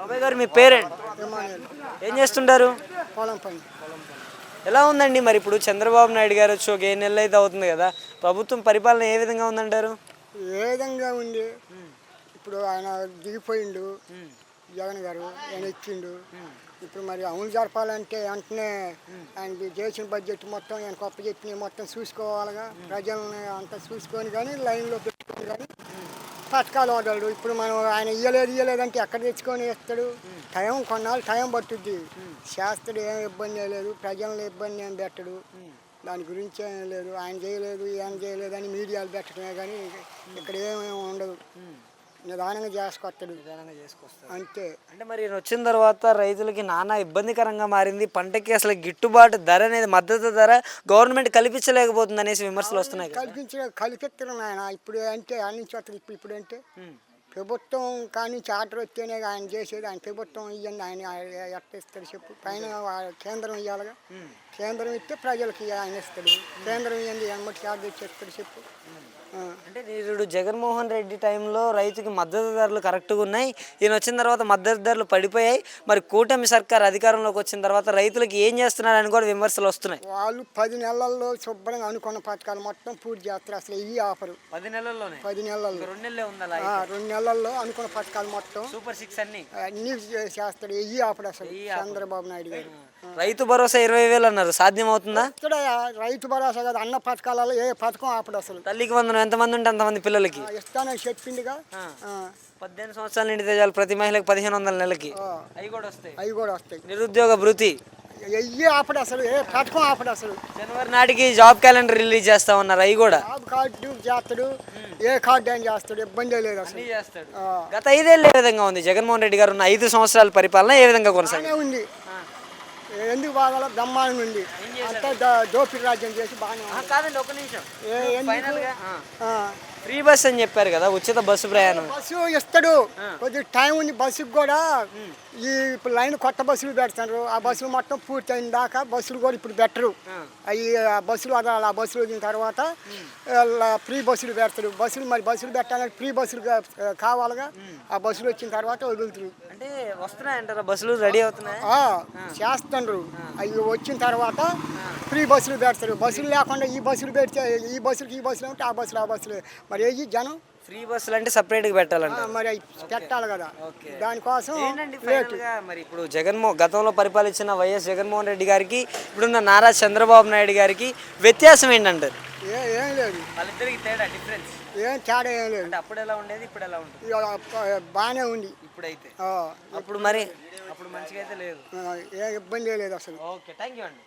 బాబాయ్ గారు మీ పేరెంట్? ఏం చేస్తుంటారు? పొలం పని ఎలా ఉందండి మరి ఇప్పుడు చంద్రబాబు నాయుడు గారు వచ్చి ఒక ఏ నెలలు అయితే అవుతుంది కదా ప్రభుత్వం పరిపాలన ఏ విధంగా ఉందంటారు? ఏ విధంగా ఉంది? ఇప్పుడు ఆయన దిగిపోయిండు జగన్ గారు ఆయన ఇచ్చిండు ఇప్పుడు మరి అమలు జరపాలంటే వెంటనే ఆయనకి చేసిన బడ్జెట్ మొత్తం ఆయన గొప్ప చెప్పిన మొత్తం చూసుకోవాలిగా. ప్రజల్ని అంతా చూసుకొని కానీ లైన్లో పెట్టుకొని కానీ పథకాలు వదలడు ఇప్పుడు మనం ఆయన ఇయ్యలేదు ఇయ్యలేదంటే ఎక్కడ తెచ్చుకొని ఇస్తాడు? టైం కొన్నాళ్ళు టైం పట్టుద్ది. శాస్త్రుడు ఏం ఇబ్బంది లేదు ప్రజలను ఇబ్బంది ఏం పెట్టడు. దాని గురించి ఏం లేదు ఆయన చేయలేదు ఏం చేయలేదు అని మీడియాలు పెట్టడమే కానీ ఇక్కడ ఏమేమి ఉండదు. నిదానంగా చేసుకొస్తాడు. అంతే. అంటే మరి ఈయన వచ్చిన తర్వాత రైతులకి నానా ఇబ్బందికరంగా మారింది. పంటకి అసలు గిట్టుబాటు ధర అనేది మద్దతు ధర గవర్నమెంట్ కల్పించలేకపోతుంది అనేసి విమర్శలు వస్తున్నాయి కదా. కల్పించిన కల్పిస్తారు నాయన. ఇప్పుడు అంటే ఆయన నుంచి వస్తుంది. ఇప్పుడు ఇప్పుడు అంటే ప్రభుత్వం కానీ ఆర్డర్ వస్తేనే ఆయన చేసేది. ఆయన ప్రభుత్వం ఇవ్వండి ఆయన ఎట్ట ఇస్తాడు చెప్పు. పైన కేంద్రం ఇవ్వాలిగా కేంద్రం ఇస్తే ప్రజలకి ఆయన ఇస్తాడు. కేంద్రం ఇవ్వండి ఎమ్మటి ఆర్డర్ ఇచ్చేస్తాడు చెప్పు. అంటే ఇప్పుడు జగన్మోహన్ రెడ్డి టైంలో రైతుకి మద్దతు ధరలు కరెక్ట్గా ఉన్నాయి. ఈయన వచ్చిన తర్వాత మద్దతు ధరలు పడిపోయాయి. మరి కూటమి సర్కార్ అధికారంలోకి వచ్చిన తర్వాత రైతులకి ఏం చేస్తున్నారని కూడా విమర్శలు వస్తున్నాయి. వాళ్ళు పది నెలల్లో శుభ్రంగా అనుకున్న పథకాలు మొత్తం పూర్తి చేస్తారు. అసలు ఈ ఆఫరు. పది నెలల్లోనే? పది నెలల్లో. రెండు నెలలే ఉందా రెండు నెలల్లో అనుకున్న పథకాలు మొత్తం సూపర్ సిక్స్ అన్ని? అన్ని చేస్తాడు. ఈ ఆఫర్ అసలు. చంద్రబాబు నాయుడు గారు. రైతు భరోసా ఇరవై వేలు అన్నారు. సాధ్యం అవుతుందా ఇక్కడ రైతు భరోసా కదా అన్న పథకాలలో ఏ పథకం ఆపడు అసలు. తల్లికి వందనం ఎంతమంది ఉంటే అంతమంది పిల్లలకి? ఇస్తానని చెప్పిందిగా పద్దెనిమిది సంవత్సరాల నిండితే చాలు. ప్రతి మహిళకి పదిహేను వందల నెలకి అవి కూడా వస్తాయి. అవి కూడా వస్తాయి. నిరుద్యోగ భృతి. ఎయ్యి ఆపడు అసలు. ఏ పథకం ఆపడు అసలు. జనవరి నాటికి జాబ్ క్యాలెండర్ రిలీజ్ చేస్తా ఉన్నారు అవి కూడా. జాబ్ కార్డు చేస్తాడు. ఏ కార్డు అని చేస్తాడు. ఇబ్బంది లేదు అసలు. చేస్తాడు. గత ఐదేళ్ళు ఏ విధంగా ఉంది? జగన్మోహన్ రెడ్డి గారు ఉన్న ఐదు సంవత్సరాల పరిపాలన ఏ విధంగా కొనసాగింది? ఉంది. ఎందుకు బాగా బ్రహ్మాండంగా ఉంది? అంతా దోపిడీ రాజ్యం చేసి ఉంది. కాదండి ఒక నిమిషం. ఫ్రీ బస్ అని చెప్పారు కదా ఉచిత బస్సు ప్రయాణం. బస్సు ఇస్తాడు. కొద్దిగా టైం ఉంది బస్సుకి కూడా. ఈ ఇప్పుడు లైన్ కొత్త బస్సులు పెడతారు. ఆ బస్సులు మొత్తం పూర్తి అయిన దాకా బస్సులు కూడా ఇప్పుడు పెట్టరు. అవి ఆ బస్సులు ఆ బస్సులు వచ్చిన తర్వాత ఫ్రీ బస్సులు పెడతారు. బస్సులు మరి బస్సులు పెట్టాలంటే ఫ్రీ బస్సులు కావాలిగా. ఆ బస్సులు వచ్చిన తర్వాత వదులుతారు. అంటే వస్తున్నాయంటారా? బస్సులు రెడీ అవుతున్నాయి? ఆ, చేస్తుండ్రు. అవి వచ్చిన తర్వాత ఫ్రీ బస్సులు పెడతారు. బస్సులు లేకుండా ఈ బస్సులు పెడితే ఈ బస్సులకి ఈ బస్సులు ఉంటే ఆ బస్సులు ఆ బస్సులు. మరి ఏ జనం ఫ్రీ బస్సులు అంటే సపరేట్గా పెట్టాలంట. మరి పెట్టాలి కదా. దానికోసం మరి ఇప్పుడు జగన్మో గతంలో పరిపాలించిన వైఎస్ జగన్మోహన్ రెడ్డి గారికి ఇప్పుడున్న నారా చంద్రబాబు నాయుడు గారికి వ్యత్యాసం ఏంటంటారు? ఏ లేదు. వాళ్ళిద్దరికి తేడా డిఫరెన్స్? ఏం తేడా ఏం లేదు. అప్పుడు ఎలా ఉండేది ఇప్పుడు ఎలా ఉంటుంది? బాగానే ఉంది. ఇప్పుడైతే? అప్పుడు మరి అప్పుడు మంచిగా అయితే లేదు. ఏ ఇబ్బంది లేదు అసలు. ఓకే థ్యాంక్ యూ అండి.